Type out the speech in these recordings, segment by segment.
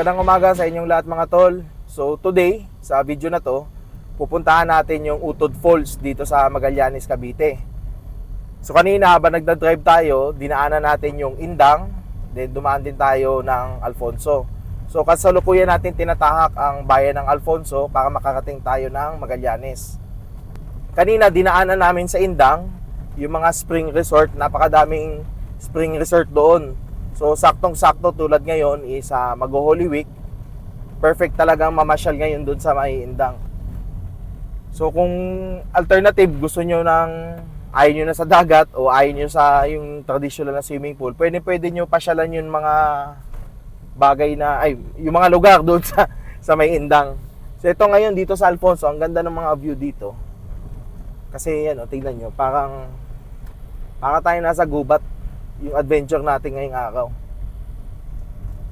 Magandang umaga sa inyong lahat mga tol. So today, sa video na to, pupuntahan natin yung Utod Falls dito sa Magallanes, Cavite. So kanina habang nagda-drive tayo, dinaanan natin yung Indang, then dumaan din tayo ng Alfonso. So kasalukuyan natin tinatahak ang bayan ng Alfonso para makarating tayo ng Magallanes. Kanina dinaanan namin sa Indang yung mga spring resort, napakadaming spring resort doon. So saktong-sakto tulad ngayon is uh, mag-Holy Week. Perfect talagang mamasyal ngayon doon sa may Indang. So kung alternative gusto nyo ng ayaw nyo na sa dagat o ayaw nyo sa yung traditional na swimming pool, pwede pwede nyo pasyalan yung mga bagay na ay yung mga lugar doon sa sa may Indang. So ito ngayon dito sa Alfonso, ang ganda ng mga view dito. Kasi yan, o, tingnan nyo, parang para tayo nasa gubat yung adventure natin ngayong araw.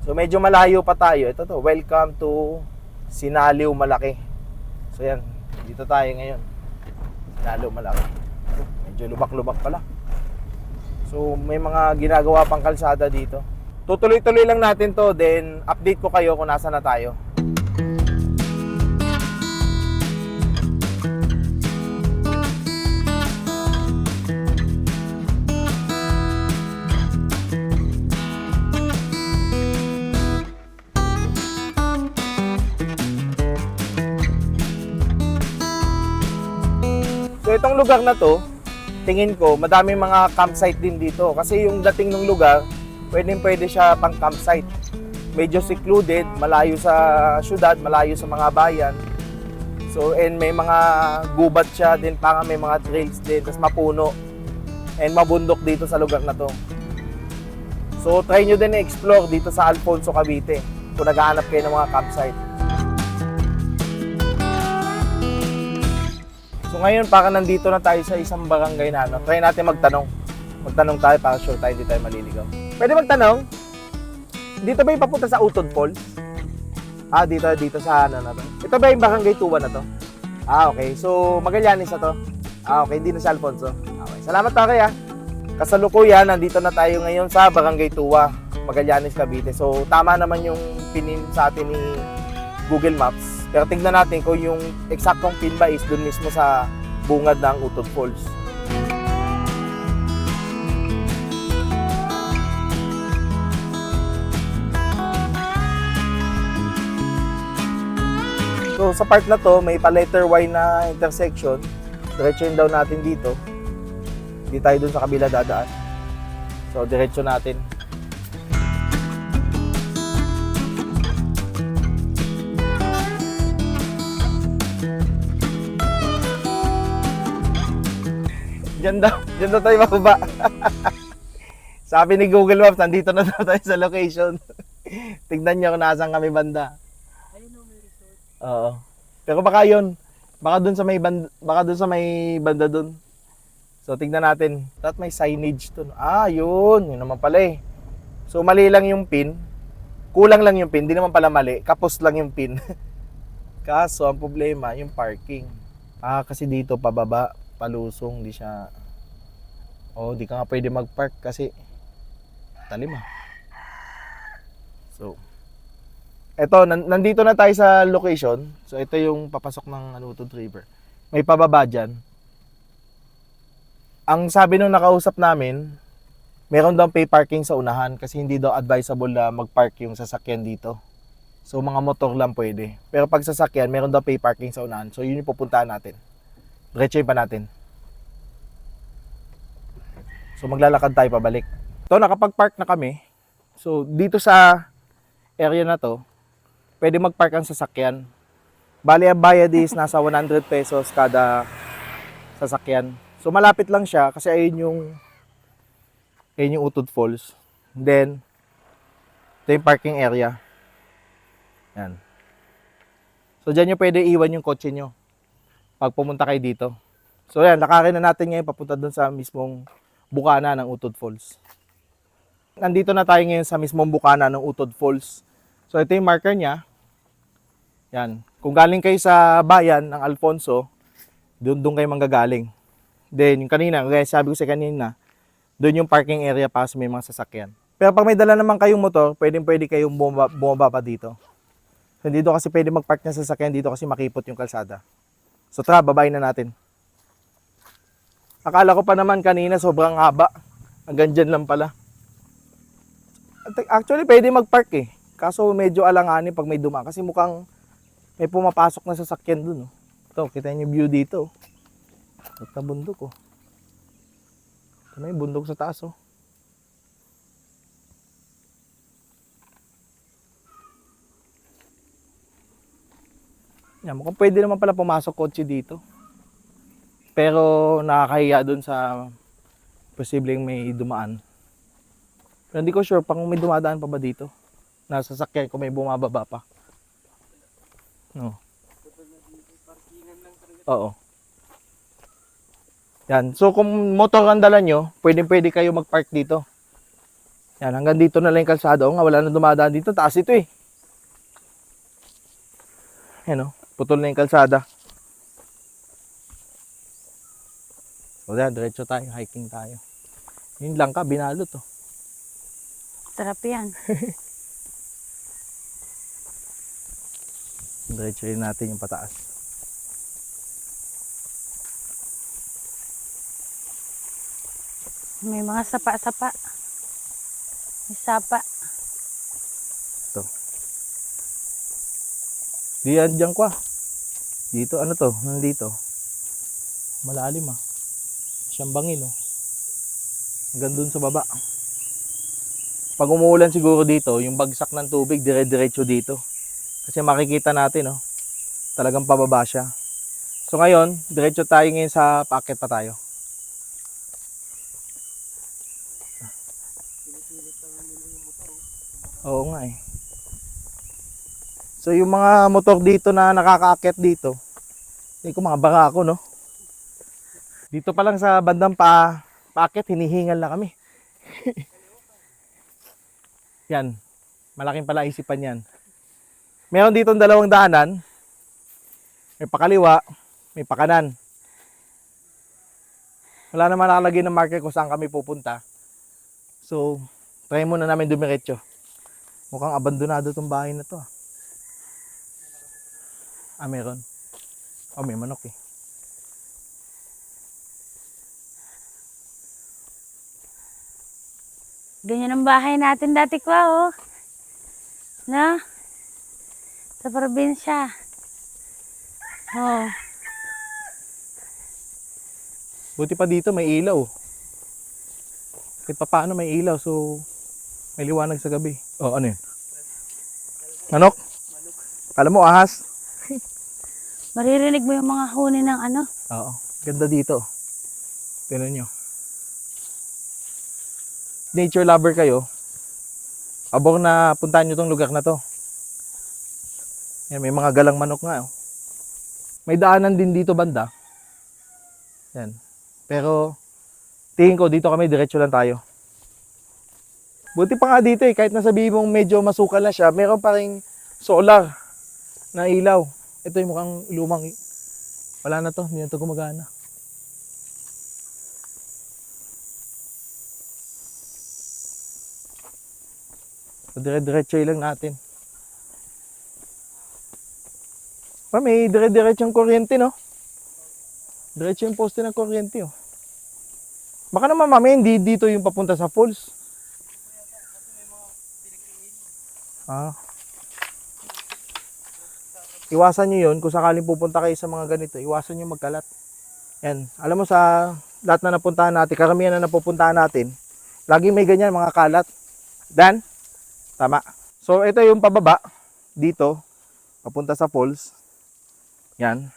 So medyo malayo pa tayo. Ito to, welcome to Sinaliw Malaki. So yan, dito tayo ngayon. Sinaliw Malaki. Oh, Medyo lubak-lubak pala. So may mga ginagawa pang kalsada dito. Tutuloy-tuloy lang natin to, then update ko kayo kung nasa na tayo. Itong lugar na to, tingin ko, madami mga campsite din dito. Kasi yung dating ng lugar, pwedeng pwede siya pang campsite. Medyo secluded, malayo sa syudad, malayo sa mga bayan. So, and may mga gubat siya din, parang may mga trails din, tapos mapuno. And mabundok dito sa lugar na to. So, try nyo din i-explore dito sa Alfonso, Cavite kung naghahanap kayo ng mga campsite. Ngayon, para nandito na tayo sa isang barangay na ano, try natin magtanong. Magtanong tayo para sure tayo hindi tayo maliligaw. Pwede magtanong? Dito ba yung papunta sa Utod Falls? Ah, dito, dito sa ano na to. Ito ba yung barangay Tuwa na to? Ah, okay. So, Magallanes na to. Ah, okay. Hindi na sa Alfonso. Okay. Salamat pa kaya. Kasalukuyan, nandito na tayo ngayon sa barangay Tuwa, Magallanes, Cavite. So, tama naman yung pinin sa atin ni Google Maps. Pero tingnan natin kung yung eksaktong pin ba is dun mismo sa bungad ng Utod Falls. So sa part na to, may pa letter Y na intersection. Diretsuin daw natin dito. Hindi tayo dun sa kabila dadaan. So diretso natin. Diyan daw, diyan daw tayo mababa. Sabi ni Google Maps, nandito na daw tayo sa location. Tignan niyo kung nasaan kami banda. Oo. Pero baka yun, baka dun sa may banda, baka dun sa may banda dun. So tignan natin. That may signage to. Ah, yun. Yun naman pala eh. So mali lang yung pin. Kulang lang yung pin. Di naman pala mali. Kapos lang yung pin. Kaso, ang problema, yung parking. Ah, kasi dito pababa, palusong, di siya... Oh, di ka nga pwede mag-park kasi talim ah. So, eto, nan- nandito na tayo sa location. So, ito yung papasok ng Anutod River. May pababa dyan. Ang sabi nung nakausap namin, meron daw pay parking sa unahan kasi hindi daw advisable na mag-park yung sasakyan dito. So, mga motor lang pwede. Pero pag sasakyan, meron daw pay parking sa unahan. So, yun yung pupuntahan natin. Diretsoin pa natin. So, maglalakad tayo pabalik. So, nakapag-park na kami. So, dito sa area na to, pwede mag-park ang sasakyan. Bali, ang bayad is nasa 100 pesos kada sasakyan. So, malapit lang siya kasi ayun yung ayun yung Utod Falls. Then, ito yung parking area. Yan. So, dyan nyo pwede iwan yung kotse nyo pag pumunta kayo dito. So, yan, lakarin na natin ngayon papunta dun sa mismong bukana ng Utod Falls. Nandito na tayo ngayon sa mismong bukana ng Utod Falls. So, ito yung marker niya. Yan. Kung galing kayo sa bayan ng Alfonso, doon doon kayo manggagaling. Then, yung kanina, kaya sabi ko sa kanina, doon yung parking area para sa may mga sasakyan. Pero pag may dala naman kayong motor, pwedeng pwede kayong bumaba, bumaba pa dito. So, dito kasi pwede mag-park ng sasakyan, dito kasi makipot yung kalsada. So tara, babayin na natin. Akala ko pa naman kanina sobrang haba. Hanggang dyan lang pala. Actually, pwede mag-park eh. Kaso medyo alanganin pag may duma. Kasi mukhang may pumapasok na sasakyan dun. Oh. Ito, kita niyo view dito. oh. At na bundok oh. Ito na bundok sa taas oh. Yan, mukhang pwede naman pala pumasok kotse dito. Pero nakakahiya dun sa posibleng may dumaan. Pero hindi ko sure pang may dumadaan pa ba dito. Nasa sasakyan ko may bumababa pa. No. Oo. Yan. So kung motor ang dala nyo, pwede pwede kayo mag-park dito. Yan, hanggang dito na lang yung kalsada. O nga, wala na dumadaan dito. Taas ito eh. Yan o. Putol na yung kalsada. O yan, diretso tayo. Hiking tayo. Yun lang ka, binalot oh. Sarap yan. Diretso rin natin yung pataas. May mga sapa-sapa. May sapa. Di yan dyan kwa. Dito, ano to? Nandito. Malalim ah. Siyang bangin oh. Hanggang dun sa baba. Pag umuulan siguro dito, yung bagsak ng tubig, dire-diretso dito. Kasi makikita natin oh. Talagang pababa siya. So ngayon, diretso tayo ngayon sa packet pa tayo. Oo nga eh. So yung mga motor dito na nakakaakit dito, hindi ko mga baka ako, no? Dito pa lang sa bandang pa, paakit, hinihingal na kami. yan. Malaking pala isipan yan. Meron dito dalawang daanan. May pakaliwa, may pakanan. Wala naman nakalagay ng marker kung saan kami pupunta. So, try muna namin dumiretso. Mukhang abandonado tong bahay na to. ah. Ah, meron. Oh, may manok eh. Ganyan ang bahay natin dati kwa, oh. Na? Sa probinsya. Oh. Buti pa dito may ilaw. Kahit pa paano may ilaw, so may liwanag sa gabi. Oh, ano yun? Manok? Kala mo ahas? Maririnig mo yung mga huni ng ano? Oo. Ganda dito. Tignan nyo. Nature lover kayo. Abor na puntahan nyo tong lugar na to. Yan, may mga galang manok nga. Oh. May daanan din dito banda. Yan. Pero, tingin ko dito kami, diretso lang tayo. Buti pa nga dito eh, kahit nasabihin mong medyo masukal na siya, meron pa rin solar na ilaw. Ito yung mukhang lumang wala na to, hindi na to gumagana. So, dire-diretso lang natin. Pa, may dire-diretso yung kuryente, no? Diretso yung poste ng kuryente, oh. Baka naman mamaya hindi dito yung papunta sa falls. Ah. Iwasan nyo yun, kung sakaling pupunta kayo sa mga ganito, iwasan nyo magkalat. Yan. Alam mo sa lahat na napuntahan natin, karamihan na napupuntahan natin, lagi may ganyan mga kalat. Dan? Tama. So, ito yung pababa, dito, papunta sa falls. Yan.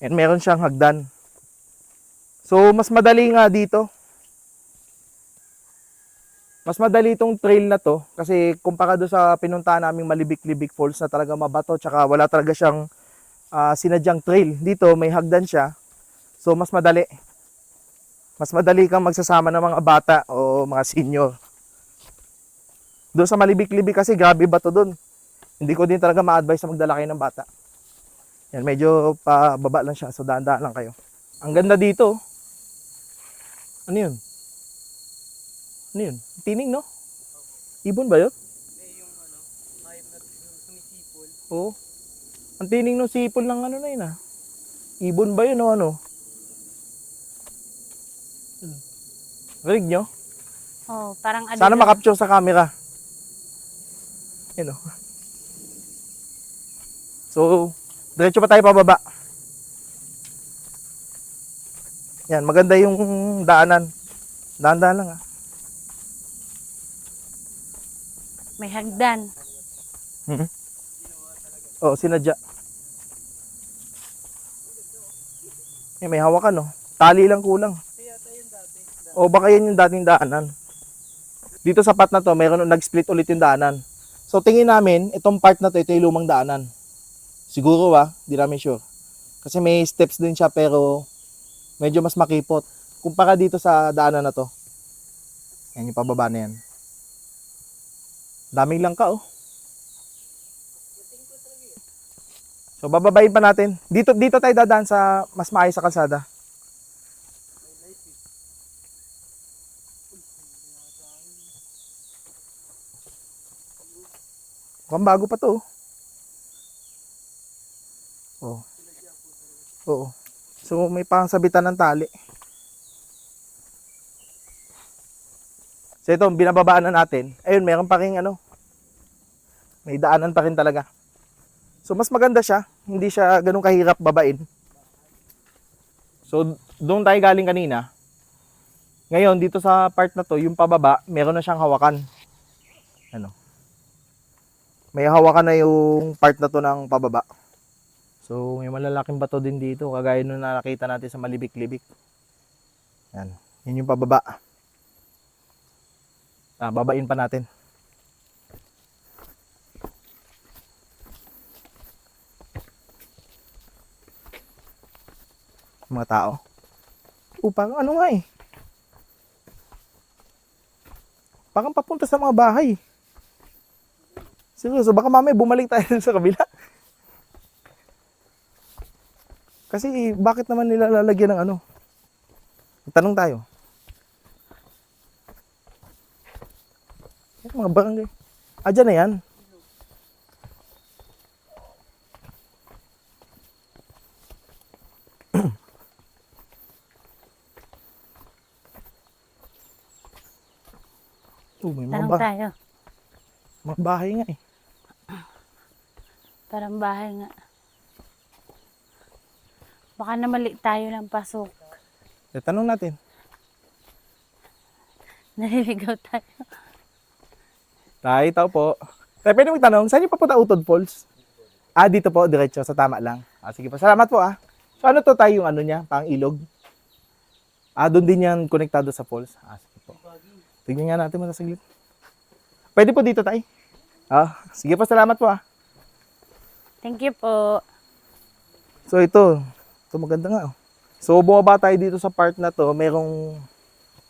And meron siyang hagdan. So, mas madali nga dito. Mas madali itong trail na to kasi kumpara do sa pinuntahan naming Malibik-Libik Falls na talaga mabato tsaka wala talaga siyang ah, sinadyang trail. Dito may hagdan siya. So mas madali. Mas madali kang magsasama ng mga bata o mga senior. Doon sa Malibik-Libik kasi grabe bato doon. Hindi ko din talaga ma-advise na magdala kayo ng bata. Yan, medyo pababa lang siya. So daan-daan lang kayo. Ang ganda dito. Ano yun? Ano yun? Tining, no? Ibon ba yun? Eh, yung ano, hayop na sumisipol. Oo. Ang tining ng sipol ng ano na yun ah. Ibon ba yun o ano? Hmm. Rinig nyo? Oh, parang ano Sana makapture sa camera. Yun o. So, diretso pa tayo pababa. Yan, maganda yung daanan. Daan-daan lang ah. May hagdan. Oo, sinadya. Eh, may hawakan no. Tali lang kulang. O baka yan yung dating daanan. Dito sa part na to, mayroon nag-split ulit yung daanan. So tingin namin, itong part na to, ito yung lumang daanan. Siguro ah, di namin sure. Kasi may steps din siya pero medyo mas makipot. Kumpara dito sa daanan na to. Yan yung pababa na yan. Daming lang ka oh. So bababayin pa natin. Dito dito tayo dadaan sa mas maayos sa kalsada. Mukhang bago pa to. Oh. Oo. So may pangsabitan ng tali. So ito, binababaan na natin. Ayun, meron pa rin ano. May daanan pa rin talaga. So mas maganda siya, hindi siya ganun kahirap babain. So doon tayo galing kanina. Ngayon dito sa part na to, yung pababa, meron na siyang hawakan. Ano? May hawakan na yung part na to ng pababa. So may malalaking bato din dito, kagaya nung nakita natin sa malibik-libik. Yan, yun yung pababa. Ah, babain pa natin. mga tao. O, parang ano nga eh. Parang papunta sa mga bahay. Seryoso, baka mamaya bumalik tayo sa kabila. Kasi bakit naman nila lalagyan ng ano? Tanong tayo. Yan, mga barangay. Ah, dyan na yan. Oh, may mga, Tanong ba- tayo. mga bahay nga eh. Parang bahay nga. Baka namali tayo ng pasok. Eh, tanong natin. Naliligaw tayo. Tay, tao po. Tay, pwede magtanong, saan yung papunta Utod Falls? Ah, dito po, diretso, sa tama lang. Ah, sige po, salamat po ah. So ano to tayo yung ano niya, pang ilog? Ah, doon din yan konektado sa falls. Ah, sige po. Tignan nga natin muna saglit. Pwede po dito tay. Ah, sige po, salamat po ah. Thank you po. So ito, ito maganda nga oh. So bumaba tayo dito sa part na to, merong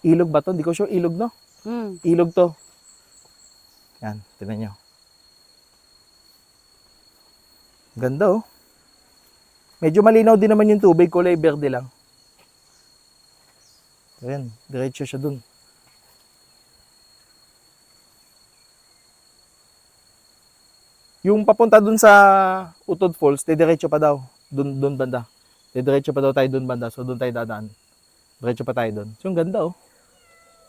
ilog ba to? Hindi ko sure, ilog no? Hmm. Ilog to. Yan, tignan nyo. Ganda oh. Medyo malinaw din naman yung tubig, kulay berde lang. Ayan, diretso siya dun. Yung papunta dun sa Utod Falls, diretso pa daw. Dun, dun banda. Diretso pa daw tayo dun banda, so dun tayo dadaan. Diretso pa tayo dun. So, ang ganda oh.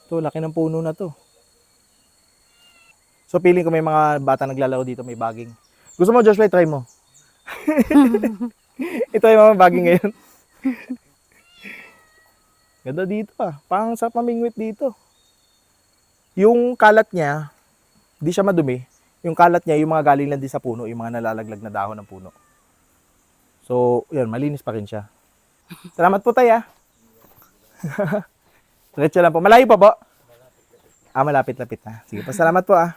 Ito, laki ng puno na to. So, feeling ko may mga bata naglalaro dito, may baging. Gusto mo, Joshua, try mo. Ito yung mga baging ngayon. Ganda dito ah. Parang sa pamingwit dito. Yung kalat niya, di siya madumi. Yung kalat niya, yung mga galing lang din sa puno, yung mga nalalaglag na dahon ng puno. So, yun, malinis pa rin siya. Salamat po tayo ah. Diretso lang po. Malayo pa po? Ah, malapit-lapit na. Sige po, salamat po ah.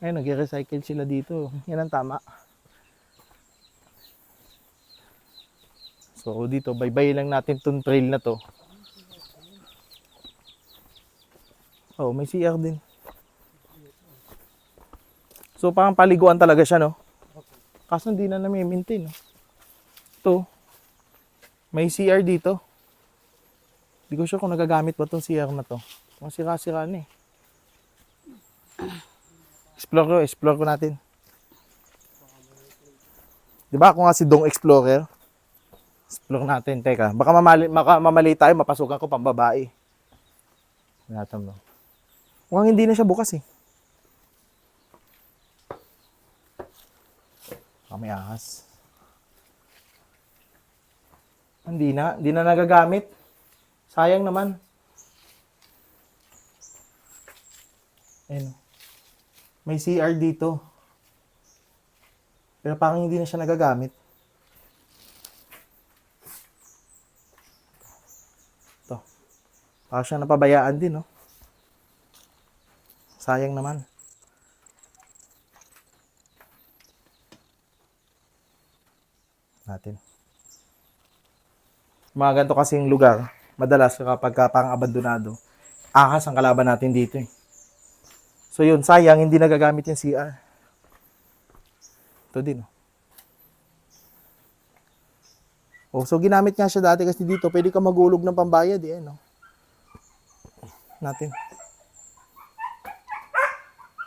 Ayun, nag-recycle sila dito. Yan ang tama. So, dito, baybay lang natin tong trail na to. Oh, may CR din. So, parang paliguan talaga siya, no? Kaso hindi na nami-maintain, no? Ito, may CR dito. Hindi ko sure kung nagagamit ba tong CR na to. Mga sira-sira na eh. Explore ko, explore ko natin. Di ba ako nga si Dong Explorer? Explore natin. Teka, baka mamali, baka mamali tayo, mapasukan ko pang babae. Natam mo. Mukhang hindi na siya bukas eh. May ahas. Hindi na, hindi na nagagamit. Sayang naman. Ayun. May CR dito. Pero parang hindi na siya nagagamit. Ito. Parang siya napabayaan din, no? Sayang naman. Natin. Mga ganito kasing lugar, madalas kapag ka parang abandonado, ahas ang kalaban natin dito eh. So yun, sayang, hindi nagagamit yung CR. Ito din. Oh, so ginamit nga siya dati kasi dito, pwede ka magulog ng pambayad eh, no? Natin.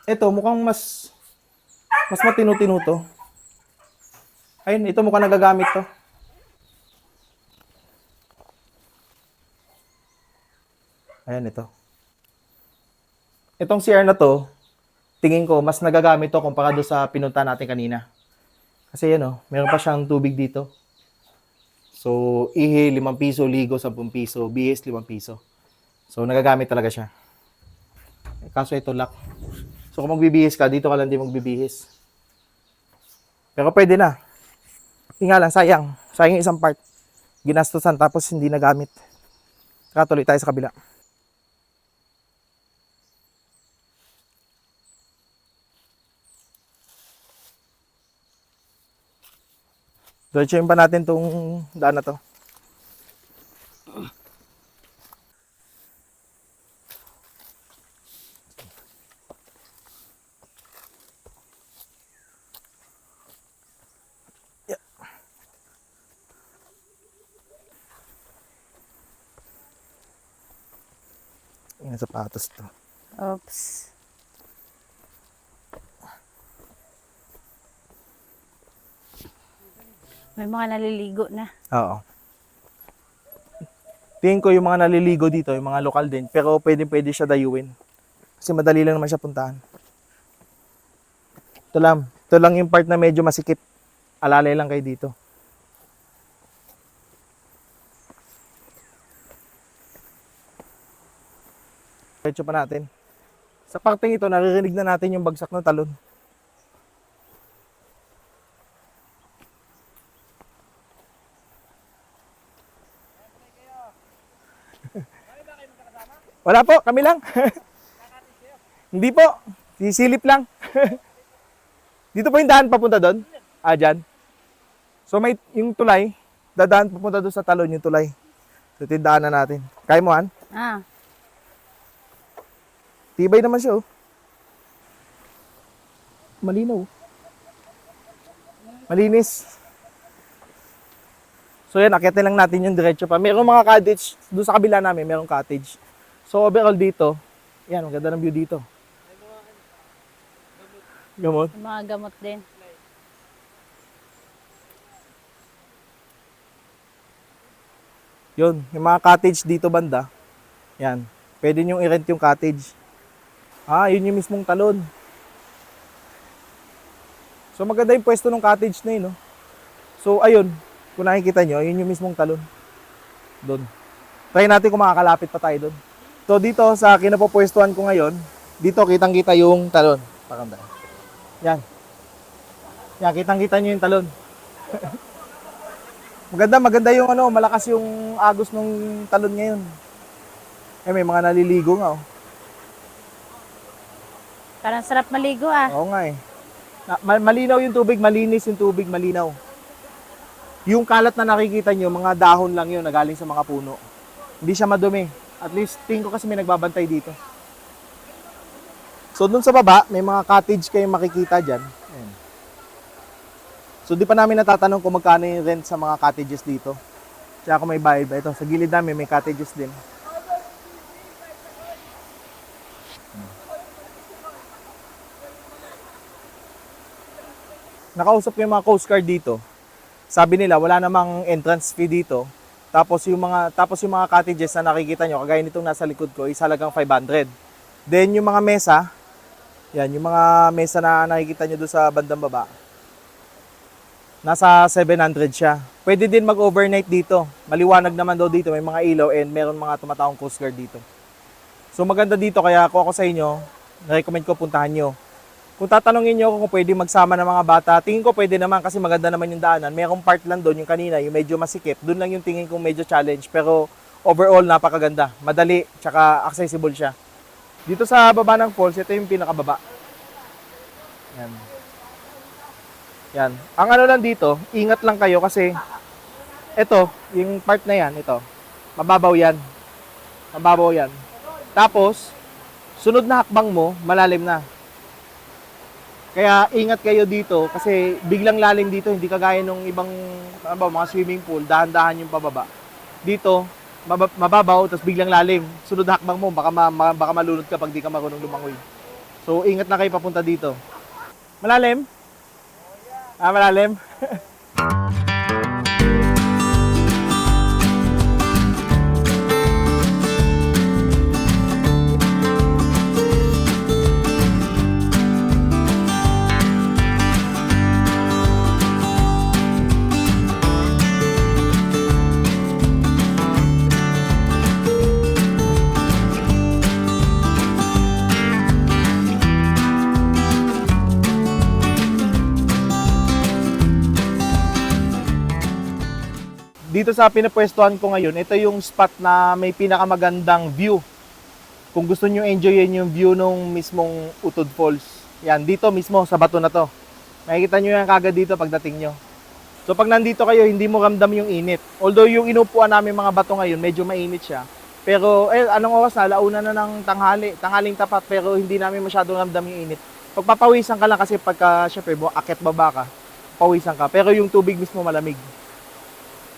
Ito, mukhang mas mas matino-tino to. Ayun, ito mukhang nagagamit to. Ayan, ito. Itong CR na to, tingin ko, mas nagagamit to kumpara doon sa pinunta natin kanina. Kasi yan oh, meron pa siyang tubig dito. So, ihi, 5 piso, ligo, 10 piso, bihis, 5 piso. So, nagagamit talaga siya. Kaso ito lock. So, kung magbibihis ka, dito ka lang di magbibihis. Pero pwede na. Nga lang, sayang. Sayang yung isang part. Ginastosan tapos hindi nagamit. Katuloy tayo sa kabila. Diretsuhin pa natin tong daan na to. Yung sapatos to. Oops. May mga naliligo na. Oo. Tingin ko yung mga naliligo dito, yung mga lokal din, pero pwede pwede siya dayuin. Kasi madali lang naman siya puntahan. Ito lang. Ito lang yung part na medyo masikip. Alalay lang kayo dito. Diretso pa natin. Sa parteng ito, naririnig na natin yung bagsak ng talon. Wala po, kami lang. Hindi po, sisilip lang. Dito po yung daan papunta doon. Ah, dyan. So may yung tulay, dadaan papunta doon sa talon yung tulay. So tindaan na natin. Kaya mo? Ah, Tibay naman siya, oh. Malinaw. Malinis. So yan, akitin lang natin yung diretso pa. Merong mga cottage, doon sa kabila namin, merong cottage. So overall dito, yan, ang ganda ng view dito. Gamot. mga gamot din. Yun, yung mga cottage dito banda. Yan. Pwede nyo i-rent yung cottage. Ah, yun yung mismong talon. So maganda yung pwesto ng cottage na yun, no? So ayun, kung nakikita nyo, yun yung mismong talon. Doon. Try natin kung makakalapit pa tayo doon. So dito sa kinapopwestuhan ko ngayon, dito kitang-kita yung talon. Pakanda. Yan. Yan, kitang-kita nyo yung talon. Maganda, maganda yung ano, malakas yung agos ng talon ngayon. Eh, may mga naliligo nga, oh. Parang sarap maligo ah. Oo nga eh. Na, ma- malinaw yung tubig, malinis yung tubig, malinaw. Yung kalat na nakikita nyo, mga dahon lang yun na galing sa mga puno. Hindi siya madumi. At least, tingin ko kasi may nagbabantay dito. So, dun sa baba, may mga cottage kayong makikita dyan. Ayan. So, di pa namin natatanong kung magkano yung rent sa mga cottages dito. Tsaka kung may bayad ba. Ito, sa gilid namin may cottages din. Nakausap ko yung mga Coast Guard dito. Sabi nila wala namang entrance fee dito. Tapos yung mga tapos yung mga cottages na nakikita nyo, kagaya nitong nasa likod ko, is halagang 500. Then yung mga mesa, yan, yung mga mesa na nakikita nyo doon sa bandang baba, nasa 700 siya. Pwede din mag-overnight dito. Maliwanag naman daw dito, may mga ilaw and meron mga tumataong Coast Guard dito. So maganda dito, kaya ako ako sa inyo, recommend ko puntahan nyo. Kung tatanungin nyo kung pwede magsama ng mga bata, tingin ko pwede naman kasi maganda naman yung daanan. Merong part lang doon, yung kanina, yung medyo masikip. Doon lang yung tingin kong medyo challenge. Pero overall, napakaganda. Madali, tsaka accessible siya. Dito sa baba ng falls, ito yung pinakababa. Yan. Yan. Ang ano lang dito, ingat lang kayo kasi ito, yung part na yan, ito, mababaw yan. Mababaw yan. Tapos, sunod na hakbang mo, malalim na. Kaya ingat kayo dito kasi biglang lalim dito, hindi kagaya nung ibang ano ba, mga swimming pool, dahan-dahan yung pababa. Dito, maba- mababaw, tapos biglang lalim. Sunod hakbang mo, baka, ma- ma- baka malunod ka pag di ka marunong lumangoy. So, ingat na kayo papunta dito. Malalim? Ah, malalim? dito sa pinapwestuhan ko ngayon, ito yung spot na may pinakamagandang view. Kung gusto nyo enjoyin yung view nung mismong Utod Falls. Yan, dito mismo sa bato na to. Makikita nyo yan kagad dito pagdating nyo. So pag nandito kayo, hindi mo ramdam yung init. Although yung inupuan namin mga bato ngayon, medyo mainit siya. Pero eh, anong oras na? Launa na ng tanghali. Tanghaling tapat pero hindi namin masyadong ramdam yung init. Pagpapawisan ka lang kasi pagka, syempre, akit baba ka, pawisan ka. Pero yung tubig mismo malamig.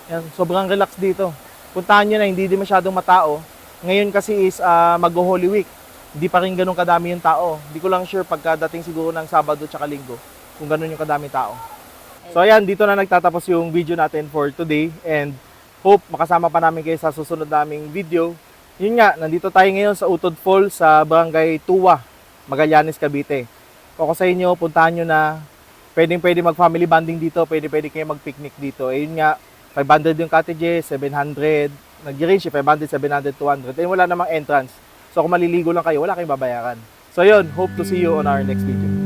Yan, sobrang relax dito. Puntahan nyo na, hindi din masyadong matao. Ngayon kasi is ah, mag-Holy Week. Hindi pa rin ganun kadami yung tao. Hindi ko lang sure pagkadating siguro ng Sabado tsaka Linggo kung ganun yung kadami tao. So ayan, dito na nagtatapos yung video natin for today and hope makasama pa namin kayo sa susunod naming video. Yun nga, nandito tayo ngayon sa Utod Falls sa Barangay Tuwa, Magallanes, Cavite. Kung ako sa inyo, puntahan nyo na. Pwedeng pwede mag family bonding dito, pwede pwede kayo mag picnic dito. Ayun nga, 500 yung cottages, 700. Nag-range 500, 700, 200. And wala namang entrance. So kung maliligo lang kayo, wala kayong babayaran. So yun, hope to see you on our next video.